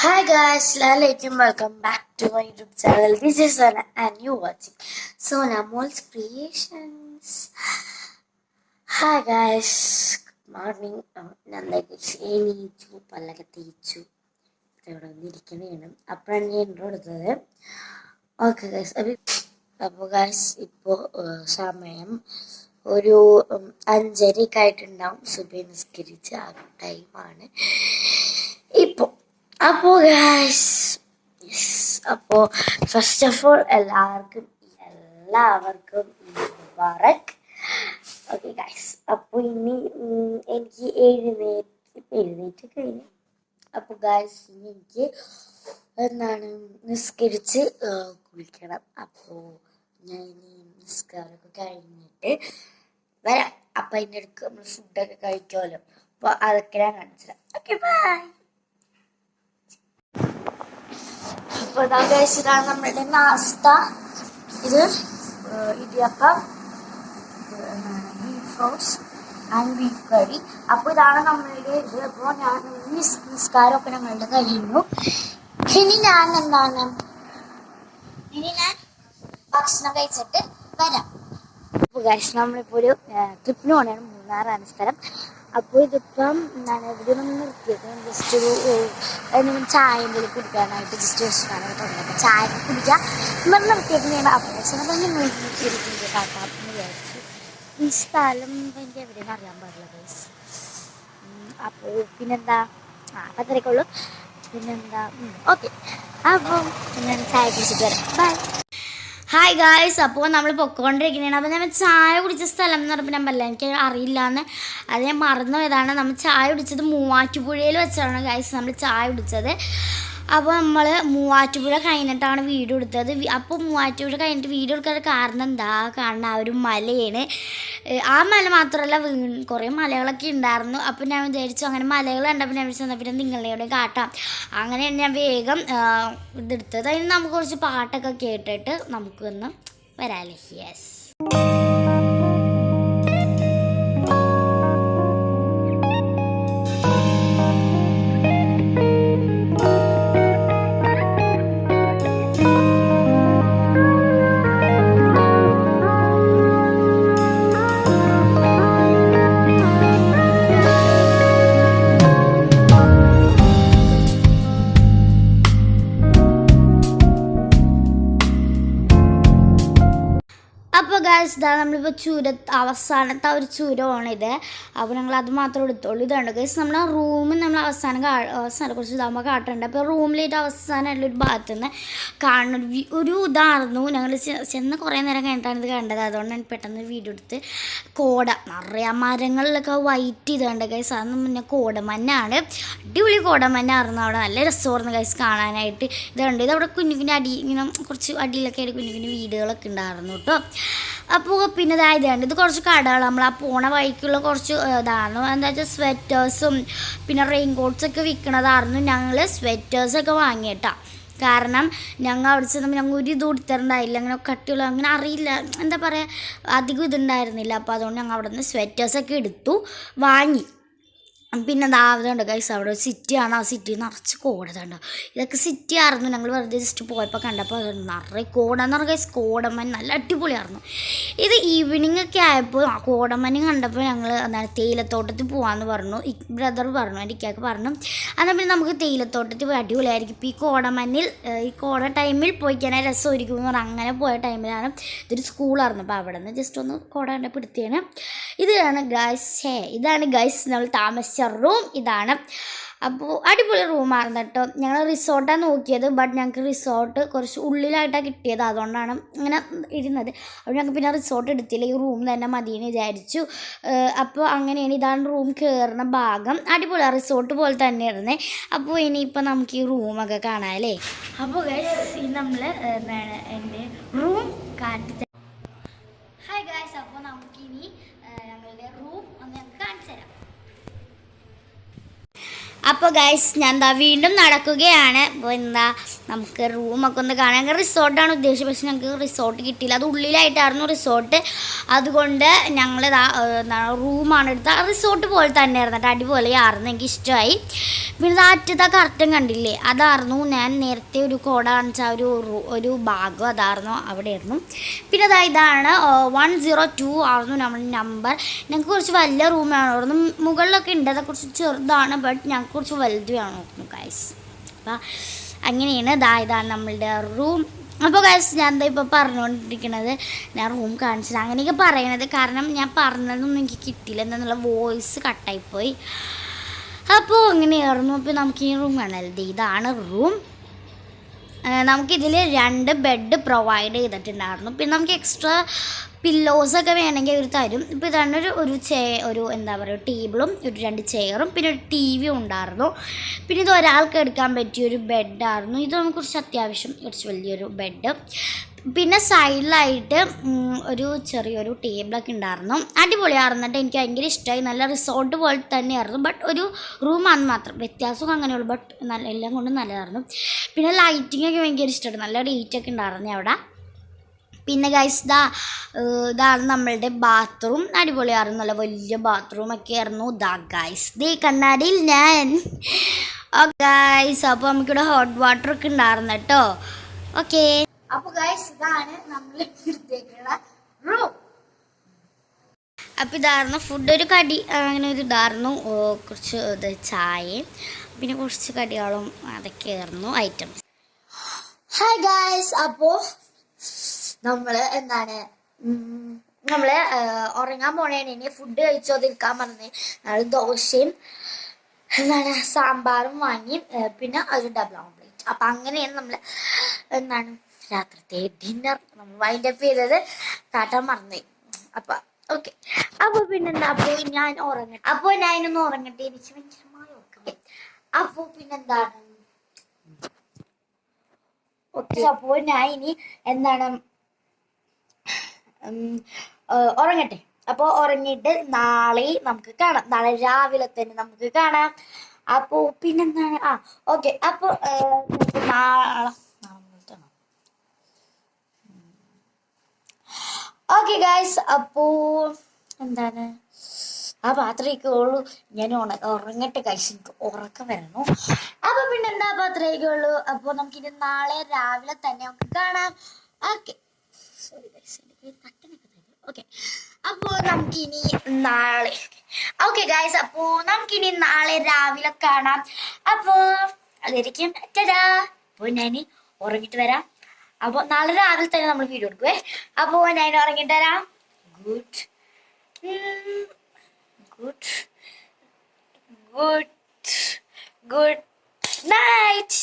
Guys, Assalamualaikum. Welcome back to my YouTube channel. This is Sana and you watching Sona Moles Creations. Hi guys, good morning. Uh, ഞാൻ എണീച്ചു പല്ലൊക്കെ തേച്ചു ഇവിടെ വന്നിരിക്കണേണ് അപ്പോഴാണ് ഞാൻ intro എടുത്തത് okay guys അപ്പൊ അപ്പോൾ ഗൈസ് ഇപ്പോൾ സമയം ഒരു അഞ്ചരയൊക്കെ ആയിട്ടുണ്ടാവും സുബൈ നിസ്കരിച്ച് ആ ടൈമാണ് അപ്പോ ഗൈസ് അപ്പോ ഫസ്റ്റ് ഓഫ് ഓൾ എല്ലാവർക്കും എല്ലാവർക്കും മുബാറക്. ഓക്കെ ഗൈസ് അപ്പൊ ഇനി എനിക്ക് എഴുന്നേറ്റ് ഇപ്പൊ എഴുന്നേറ്റ് കഴിഞ്ഞു. അപ്പൊ ഗായ്സ് ഇനി എനിക്ക് എന്താണ് നിസ്കരിച്ച് കുളിക്കണം. അപ്പോ ഞാൻ ഇനി നിസ്കാരമൊക്കെ കഴിഞ്ഞിട്ട് വരാം. അപ്പൊ അതിന്റെ അടുക്ക് നമ്മൾ ഫുഡൊക്കെ കഴിക്കുമല്ലോ അപ്പൊ അതൊക്കെ ഞാൻ കാണിച്ചു ഓക്കെ ബൈ അപ്പോൾ ഇതാ ഇതാണ് നമ്മുടെ നാസ്ത ഇത് idiyappam beef roast and beef curry. അപ്പോൾ ഇതാണ് നമ്മളുടെ ഇത്. അപ്പോൾ ഞാൻ നിസ് നിസ്കാരമൊക്കെ ഞങ്ങളുടെ കഴിയുന്നു. ഇനി ഞാൻ എന്താണ്? ഇനി ഞാൻ ഭക്ഷണം കഴിച്ചിട്ട് വരാം. അപ്പോൾ ഗൈസ് നമ്മളിപ്പോൾ ഒരു ട്രിപ്പിന് പോകണതാണ് മൂന്നാറാണ് സ്ഥലം. അപ്പോൾ ഇതിപ്പം എന്താണ് ഇവിടെ ഒന്ന് നിർത്തിയത് ജസ്റ്റ് ഒരു എന്തെങ്കിലും ചായ എന്തെങ്കിലും കുടിക്കാനായിട്ട് ജസ്റ്റ് വെച്ചിട്ടാണ് തുടങ്ങിയത് ചായ കുടിക്കാം. ഇവിടെ നിർത്തിയത് ഞാൻ നമ്മൾ നിങ്ങൾ എന്ന് വിചാരിച്ചു ഈ സ്ഥലം എനിക്ക് എവിടെയെന്ന് അറിയാൻ പാടില്ല ഗൈസ് അപ്പോൾ പിന്നെന്താ? ആ അപ്പം അത്രയൊക്കെ ഉള്ളൂ. പിന്നെന്താ? ഓക്കെ അപ്പം ഞാൻ ചായ കുടിച്ചിട്ട് വരാം. ബൈ ഹായ് ഗായ്സ് അപ്പോൾ നമ്മൾ പൊക്കോണ്ടിരിക്കുന്നതാണ്. അപ്പോൾ നമ്മൾ ചായ കുടിച്ച സ്ഥലം എന്ന് പറയുമ്പോൾ ഞാൻ പറയില്ല എനിക്ക് അറിയില്ലാന്ന്. അത് ഞാൻ മറന്നു പോയതാണ്. നമ്മൾ ചായ കുടിച്ചത് മൂവാറ്റുപുഴയിൽ വെച്ചാണ് ഗായ്സ് നമ്മൾ ചായ കുടിച്ചത്. അപ്പോൾ നമ്മൾ മൂവാറ്റുപുഴ കഴിഞ്ഞിട്ടാണ് വീഡിയോ എടുത്തത്. അപ്പോൾ മൂവാറ്റുപുഴ കഴിഞ്ഞിട്ട് വീഡിയോ എടുക്കാൻ കാരണം എന്താ? കാരണം ആ ഒരു മലയാണ്. ആ മല മാത്രമല്ല വീണ് കുറേ മലകളൊക്കെ ഉണ്ടായിരുന്നു. അപ്പോൾ ഞാൻ വിചാരിച്ചു അങ്ങനെ മലകൾ കണ്ടപ്പോൾ ഞാൻ വിളിച്ചു പിന്നെ നിങ്ങളുടെ കാട്ടാം. അങ്ങനെയാണ് ഞാൻ വേഗം ഇതെടുത്തത്. അതിന് നമുക്ക് കുറച്ച് പാട്ടൊക്കെ കേട്ടിട്ട് നമുക്കൊന്ന് വരാലേ. യെസ് ഗായ്സ് ഇതാ നമ്മളിപ്പോൾ ചുര അവസാനത്തെ ഒരു ചുരമാണിത്. അപ്പോൾ ഞങ്ങൾ അത് മാത്രം എടുത്തോളൂ ഇതുണ്ട് ഗൈസ് നമ്മളെ റൂമിൽ നമ്മൾ അവസാനം അവസാനം കുറച്ച് ഇതാകുമ്പോൾ കാട്ടുണ്ട്. അപ്പോൾ റൂമിലേറ്റ് അവസാനമായിട്ടുള്ള ഒരു ഭാഗത്ത് നിന്ന് കാണുന്ന ഒരു ഇതായിരുന്നു. ഞങ്ങൾ ചെന്ന് കുറേ നേരം കഴിഞ്ഞിട്ടാണ് ഇത് കണ്ടത്. അതുകൊണ്ടാണ് പെട്ടെന്ന് വീഡിയോ എടുത്ത് കോട നിറയെ മരങ്ങളിലൊക്കെ വൈറ്റ് ഇതുണ്ട് ഗൈസ് അതൊന്നും മുന്നേ കോടമഞ്ഞാണ്. അടിപൊളി കോടമഞ്ഞായിരുന്നു അവിടെ. നല്ല രസമായിരുന്നു ഗൈസ് കാണാനായിട്ട്. ഇതുണ്ട് ഇത് അവിടെ കുഞ്ഞു കുഞ്ഞു അടി ഇങ്ങനെ കുറച്ച് അടിയിലൊക്കെ ആയിട്ട് കുഞ്ഞു കുഞ്ഞു വീടുകളൊക്കെ ഉണ്ടായിരുന്നു കേട്ടോ. അപ്പോൾ പിന്നെ ഇതായത് കണ്ട് ഇത് കുറച്ച് കടകൾ നമ്മൾ ആ പോണ വഴിക്കുള്ള കുറച്ച് ഇതാണ്? എന്താ വെച്ചാൽ സ്വെറ്റേഴ്സും പിന്നെ റെയിൻ കോട്ട്സൊക്കെ വിൽക്കണതായിരുന്നു ഞങ്ങൾ സ്വെറ്റേഴ്സൊക്കെ വാങ്ങിയിട്ടാ. കാരണം ഞങ്ങൾ അവിടെ ചെന്നപ്പോൾ ഞങ്ങൾ ഒരു ഇത് കൊടുത്തിട്ടുണ്ടായില്ല അങ്ങനെ കട്ടിയുള്ള അങ്ങനെ അറിയില്ല. എന്താ പറയുക അധികം ഇതുണ്ടായിരുന്നില്ല. അപ്പോൾ അതുകൊണ്ട് ഞങ്ങൾ അവിടെ നിന്ന് സ്വെറ്റേഴ്സൊക്കെ എടുത്തു വാങ്ങി. പിന്നെ അതാവുന്നുണ്ട് ഗൈസ് അവിടെ ഒരു സിറ്റിയാണ് ആ സിറ്റി നിറച്ച് കോടതുണ്ട് ഇതൊക്കെ സിറ്റി ആയിരുന്നു. ഞങ്ങൾ വെറുതെ ജസ്റ്റ് പോയപ്പോൾ കണ്ടപ്പോൾ അത് നിറയെ കോടമെന്ന് പറഞ്ഞ ഗൈസ് കോടമൻ നല്ല അടിപൊളിയായിരുന്നു. ഇത് ഈവനിങ് ഒക്കെ ആയപ്പോൾ ആ കോടമഞ്ഞ് കണ്ടപ്പോൾ ഞങ്ങൾ എന്താണ് തേയിലത്തോട്ടത്തിൽ പോകാമെന്ന് പറഞ്ഞു. ബ്രദർ പറഞ്ഞു എന്റെ ഇക്കാക്ക് പറഞ്ഞു. എന്നാൽ പിന്നെ നമുക്ക് തേയിലത്തോട്ടത്തിൽ പോയി അടിപൊളിയായിരിക്കും. ഇപ്പോൾ ഈ കോടമഞ്ഞിൽ ഈ കോട ടൈമിൽ പോയിക്കാനായി ഒരുക്കും എന്ന് പറഞ്ഞാൽ അങ്ങനെ പോയ ടൈമിലാണ് ഇതൊരു സ്കൂളായിരുന്നു അപ്പോൾ അവിടെ നിന്ന് ജസ്റ്റ് ഒന്ന് കോട കണ്ടപ്പോൾ എടുത്തിയാണ് ഇതാണ് ഗൈസ് ഹേ ഇതാണ് ഗൈസ് നമ്മൾ താമസിച്ച റൂം ഇതാണ്. അപ്പോൾ അടിപൊളി റൂമായിരുന്നു കേട്ടോ. ഞങ്ങൾ റിസോർട്ടാണ് നോക്കിയത് ബട്ട് ഞങ്ങൾക്ക് റിസോർട്ട് കുറച്ച് ഉള്ളിലായിട്ടാണ് കിട്ടിയത്. അതുകൊണ്ടാണ് ഇങ്ങനെ ഇരുന്നത്. അപ്പോൾ ഞങ്ങൾക്ക് പിന്നെ റിസോർട്ട് എടുത്തില്ല. ഈ റൂം തന്നെ മതിയെന്ന് വിചാരിച്ചു. അപ്പോൾ അങ്ങനെയാണ് ഇതാണ് റൂം കയറുന്ന ഭാഗം. അടിപൊളി റിസോർട്ട് പോലെ തന്നെ ഇരുന്നത് അപ്പോൾ ഇനിയിപ്പോൾ നമുക്ക് ഈ റൂമൊക്കെ കാണാം അല്ലേ? അപ്പോൾ നമ്മൾ എന്റെ റൂം കാട്ടി ഹായ് ഗായ്സ് അപ്പോൾ നമുക്കിനി ഏഹ്, ഞങ്ങളുടെ റൂം ഒന്ന് ഞങ്ങൾക്ക് കാണിച്ചു തരാം അപ്പോൾ ഗൈസ് ഞാൻ എന്താ വീണ്ടും നടക്കുകയാണ്. അപ്പോൾ എന്താ നമുക്ക് റൂമൊക്കെ ഒന്ന് കാണാൻ ഞങ്ങൾ റിസോർട്ടാണ് ഉദ്ദേശിച്ചത്. പക്ഷെ ഞങ്ങൾക്ക് റിസോർട്ട് കിട്ടിയില്ല. അത് ഉള്ളിലായിട്ടായിരുന്നു റിസോർട്ട് അതുകൊണ്ട് ഞങ്ങൾ റൂമാണ് എടുത്ത റിസോർട്ട് പോലെ തന്നെ ആയിരുന്നു കേട്ടോ. അടിപൊളിയായിരുന്നു. എനിക്ക് ഇഷ്ടമായി. പിന്നെ അറ്റത്തെ കറക്റ്റും കണ്ടില്ലേ? അതായിരുന്നു ഞാൻ നേരത്തെ ഒരു കോട കാണിച്ച ഒരു ഒരു ഭാഗം അതായിരുന്നു അവിടെയായിരുന്നു. പിന്നെ അതാ ഇതാണ് വൺ സീറോ ടു ആയിരുന്നു നമ്മുടെ നമ്പർ ഞങ്ങൾക്ക് കുറച്ച് വലിയ റൂമായിരുന്നു മുകളിലൊക്കെ ഉണ്ട്. അതൊക്കെ കുറച്ച് ചെറുതാണ്. ബട്ട് ഞങ്ങൾക്ക് കുറച്ച് വലുത് വേണമായിരുന്നു ഗൈസ് അപ്പം അങ്ങനെയാണ് ഇതാ ഇതാണ് നമ്മളുടെ റൂം അപ്പോൾ ഗൈസ് ഞാൻ എന്താ ഇപ്പോൾ പറഞ്ഞുകൊണ്ടിരിക്കുന്നത് ഞാൻ റൂം കാണിച്ചത് അങ്ങനെയൊക്കെ പറയണത് കാരണം ഞാൻ പറഞ്ഞതൊന്നും എനിക്ക് കിട്ടിയില്ല. എന്നുള്ള വോയിസ് കട്ടായിപ്പോയി അപ്പോൾ അങ്ങനെയായിരുന്നു അപ്പോൾ നമുക്ക് ഈ റൂം കാണാമല്ലോ ഇതാണ് റൂം നമുക്കിതിൽ രണ്ട് ബെഡ് പ്രൊവൈഡ് ചെയ്തിട്ടുണ്ടായിരുന്നു. പിന്നെ നമുക്ക് എക്സ്ട്രാ പില്ലോസൊക്കെ വേണമെങ്കിൽ അവർ തരും. ഇപ്പോൾ ഇതാണ് ഒരു ഒരു ചേ ഒരു എന്താ പറയുക ടേബിളും ഒരു രണ്ട് ചെയറും പിന്നെ ഒരു ടി വിയും ഉണ്ടായിരുന്നു. പിന്നെ ഇത് ഒരാൾക്ക് എടുക്കാൻ പറ്റിയ ഒരു ബെഡായിരുന്നു ഇത് നമുക്ക് കുറച്ച് അത്യാവശ്യം കുറച്ച് വലിയൊരു ബെഡ് പിന്നെ സൈഡിലായിട്ട് ഒരു ചെറിയൊരു ടേബിളൊക്കെ ഉണ്ടായിരുന്നു. അടിപൊളിയായിരുന്നു കേട്ടോ എനിക്ക് ഭയങ്കര ഇഷ്ടമായി നല്ല റിസോർട്ട് പോലെ തന്നെയായിരുന്നു. ബട്ട് ഒരു റൂമാണ് മാത്രം. വ്യത്യാസമൊക്കെ അങ്ങനെയുള്ളൂ. ബട്ട് നല്ല എല്ലാം കൊണ്ടും നല്ലതായിരുന്നു. പിന്നെ ലൈറ്റിംഗ് ഒക്കെ ഭയങ്കര ഇഷ്ടമായിരുന്നു നല്ല ലൈറ്റൊക്കെ ഉണ്ടായിരുന്നു അവിടെ. പിന്നെ ഗൈസ് ദാ ഇതാണ് നമ്മളുടെ ബാത്റൂം അടിപൊളിയായിരുന്നു. നല്ല വലിയ ബാത്റൂം ഒക്കെ ആയിരുന്നു. ദാ ഗൈസ് ദേ കണ്ണാടിയിൽ ഞാൻ. ഗൈസ് അപ്പോൾ നമുക്കിവിടെ ഹോട്ട് വാട്ടർ ഒക്കെ ഉണ്ടായിരുന്നു കേട്ടോ. ഓക്കെ അപ്പോൾ ഗൈസ് ഇതാണ് നമ്മൾ എടുത്തേക്കുള്ള റൂം അപ്പം ഇതായിരുന്നു ഫുഡ് ഒരു കടി അങ്ങനെ ഒരു ഇതായിരുന്നു. കുറച്ച് ഇത് ചായയും പിന്നെ കുറച്ച് കടികളും അതൊക്കെ ആയിരുന്നു ഐറ്റംസ് ഹായ് ഗായ്സ് അപ്പോ നമ്മൾ എന്താണ് നമ്മൾ നമ്മൾ ഉറങ്ങാൻ പോണേനെ ഇനി ഫുഡ് കഴിച്ചോതിരിക്കാൻ പറഞ്ഞ്. ഞങ്ങൾ ദോശയും എന്താണ് സാമ്പാറും വാങ്ങി പിന്നെ ഒരു ഡബിൾ ഓംപ്ലേറ്റ് അപ്പം അങ്ങനെയാണ് നമ്മൾ എന്താണ് രാത്രിത്തെ ഡിന്നർ നമ്മൾ വൈൻഡപ്പ് ചെയ്തത് കാട്ടാൻ മറന്നു. അപ്പൊ ഓക്കെ അപ്പൊ പിന്നെന്താ? അപ്പൊ ഞാൻ ഉറങ്ങട്ടെ. ഞാൻ ഞാനൊന്ന് ഉറങ്ങട്ടെ. എനിക്ക് ഭയങ്കരമായി ഉറക്കം അപ്പൊ പിന്നെന്താണ്? ഓക്കെ അപ്പൊ ഞാൻ ഇനി എന്താണ്? ഉറങ്ങട്ടെ. അപ്പോൾ ഉറങ്ങിയിട്ട് നാളെ നമുക്ക് കാണാം. നാളെ രാവിലെ തന്നെ നമുക്ക് കാണാം. അപ്പോൾ പിന്നെന്താണ്? ആ ഓക്കെ അപ്പോൾ നമുക്ക് നാളെ ഗായ്സ് അപ്പോൾ എന്താണ്? ആ പാത്രയൊക്കെ ഉള്ളു. ഞാൻ ഉണ ഉറങ്ങട്ടെ കഴിച്ച് എനിക്ക് ഉറക്കം വരണു. അപ്പൊ പിന്നെ എന്താ പാത്രയൊക്കെ ഉള്ളൂ? അപ്പോൾ നമുക്കിനി നാളെ രാവിലെ തന്നെ നമുക്ക് കാണാം. ഓക്കെ സോറി ഗൈസ് എനിക്ക് തട്ടനൊക്കെ തരും ഓക്കെ അപ്പോൾ നമുക്കിനി നാളെ. ഓക്കെ ഗൈസ് അപ്പോൾ നമുക്കിനി നാളെ രാവിലെ കാണാം. അപ്പോൾ അതായിരിക്കും ടാ അപ്പോൾ ഞാൻ ഉറങ്ങിട്ട് വരാം. അപ്പോൾ നാളെ രാവിലെ തന്നെ നമ്മൾ വീഡിയോ എടുക്കുവേ. അപ്പോൾ ഞാൻ ഉറങ്ങിയിട്ട് വരാം good good good good night